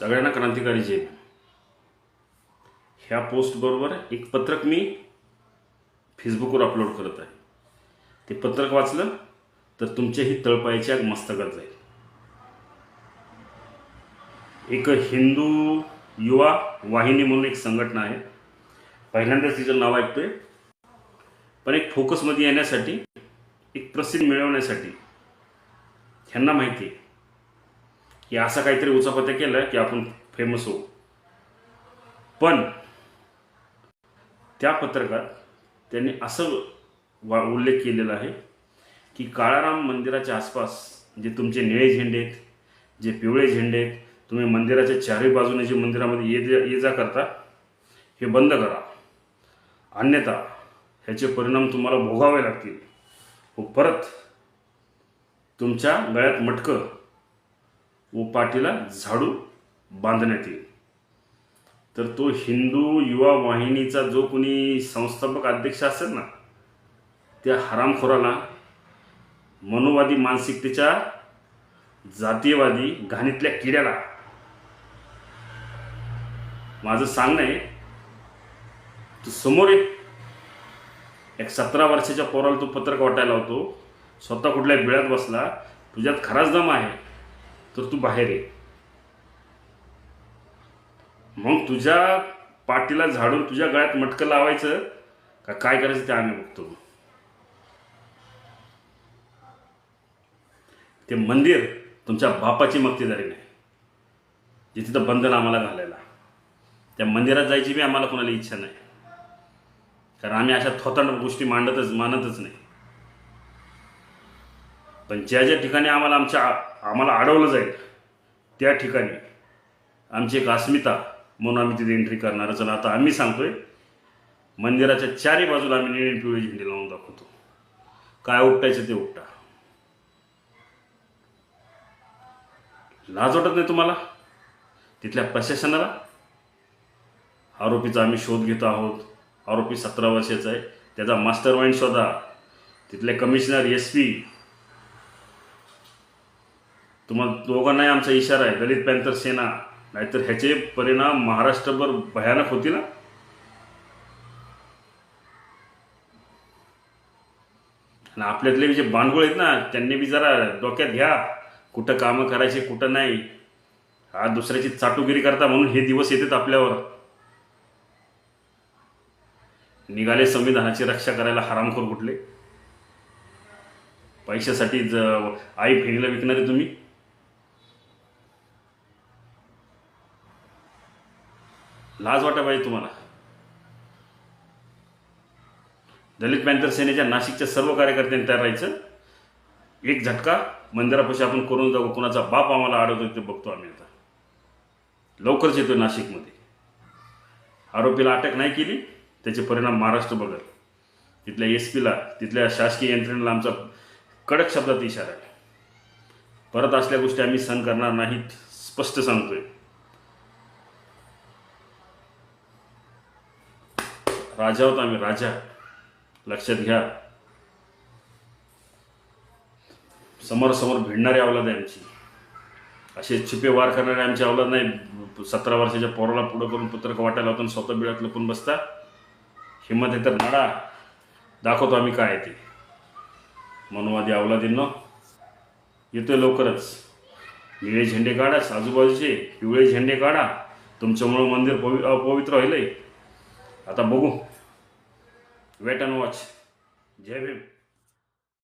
सगळ्यांना क्रांतिकारी जय ह्या पोस्टबरोबर एक पत्रक मी फेसबुकवर अपलोड करत आहे. ते पत्रक वाचलं तर तुमच्याही तळपायाच्या मस्तकात जाईल. एक हिंदू युवा वाहिनी म्हणून एक संघटना आहे. पहिल्यांदाच तिचं नाव ऐकतोय. पण एक फोकसमध्ये येण्यासाठी एक प्रसिद्धी मिळवण्यासाठी ह्यांना माहिती आहे. की असं काहीतरी उचापत्या केलं की आपण फेमस होऊ. पण त्या पत्रकात त्यांनी असं वा उल्लेख केलेला आहे की काळाराम मंदिराच्या आसपास जे तुमचे निळे झेंडे आहेत जे पिवळे झेंडे आहेत तुम्ही मंदिराच्या चारही बाजूने जे मंदिरामध्ये ये जा ये जा करता हे बंद करा. अन्यथा ह्याचे परिणाम तुम्हाला भोगावे लागतील. व परत तुमच्या गळ्यात मटकं व पाठीला झाडू बांधण्यात येईल. तर तो हिंदू युवा वाहिनीचा जो कोणी संस्थापक अध्यक्ष असेल ना त्या हरामखोराला मनोवादी मानसिकतेच्या जातीयवादी घाणीतल्या किड्याला. माझं सांगणं आहे तू समोर ये. एक सतरा वर्षाच्या पोराला तू पत्रक वाटायला होतो स्वतः कुठल्या बिळात बसला तुझ्यात खराच दम आहे. तर तू बाहेर ये. मग तुझ्या पाठीला झाडून तुझ्या गळ्यात मटकं लावायचं का काय करायचं ते आम्ही बघतो. ते मंदिर तुमच्या बापाची मक्तेदारी नाही जिथे तिथं बंधन आम्हाला घालायला. त्या मंदिरात जायची बी आम्हाला कोणाला इच्छा नाही. कारण आम्ही अशा थोतांड गोष्टी मांडतच मानतच नाही. पण ज्या ज्या ठिकाणी आम्हाला आमच्या आम्हाला अडवलं जाईल त्या ठिकाणी आमची एक अस्मिता म्हणून आम्ही तिथे एंट्री करणारच आणि आता आम्ही सांगतोय मंदिराच्या चारही बाजूला आम्ही निळे पिवळे झेंडे लावून दाखवतो. काय उपटायचं ते उपटा लाज वाटत नाही तुम्हाला? तिथल्या प्रशासनाला? आरोपीचा आम्ही शोध घेतो आहोत. आरोपी सतरा वर्षाचा आहे. त्याचा मास्टर माइंड शोधा. तिथले कमिशनर एस पी तुम्हाला दोघांनाही आमचा इशारा आहे. दलित पॅन्थर सेना नाहीतर ह्याचे परिणाम महाराष्ट्रभर भयानक होतील ना आणि आपल्यातले जे बांडगुळ आहेत ना त्यांनी बी जरा डोक्यात घ्या. कुठं कामं करायचे कुठं नाही. हा दुसऱ्याची चाटुगिरी करता म्हणून हे दिवस येतात आपल्यावर. निघाले संविधानाची रक्षा करायला हरामखोर कुठले? पैशासाठी ज आई फेणीला विकणारे तुम्ही? लाज वाटा पाहिजे तुम्हाला. दलित पॅन्थर सेनेच्या नाशिकच्या सर्व कार्यकर्त्यांनी तयार राहायचं. एक झटका मंदिरापाशी आपण करून जाऊ कुणाचा बाप आम्हाला आढळतो ते बघतो आम्ही आता. लवकरच येतो नाशिकमध्ये. आरोपीला अटक नाही केली त्याचे परिणाम महाराष्ट्र बघल. तिथल्या एस पीला तिथल्या शासकीय यंत्रणेला आमचा कडक शब्दात इशारा आहे. परत असल्या गोष्टी आम्ही सहन करणार नाहीत स्पष्ट सांगतोय. राजा आहोत आम्ही राजा. लक्षात घ्या. समोरासमोर भिडणारी अवलाद आहे आमची. असे छुपे वार करणारे आमची अवलाद नाही. सतरा वर्षाच्या पोराला पुढं करून पुत्रक वाटायला होतं आणि स्वतः बिळात लपून बसता हिंमत आहे तर नाडा दाखवतो आम्ही काय आहे ते. मनोवादी अवलादींनो येतोय लवकरच. निळे झेंडे काढा आजूबाजूचे पिवळे झेंडे काढा. तुमच्यामुळं मंदिर पवि अपवित्र होईल आता बघू. वेट अँड वॉच जय भीम.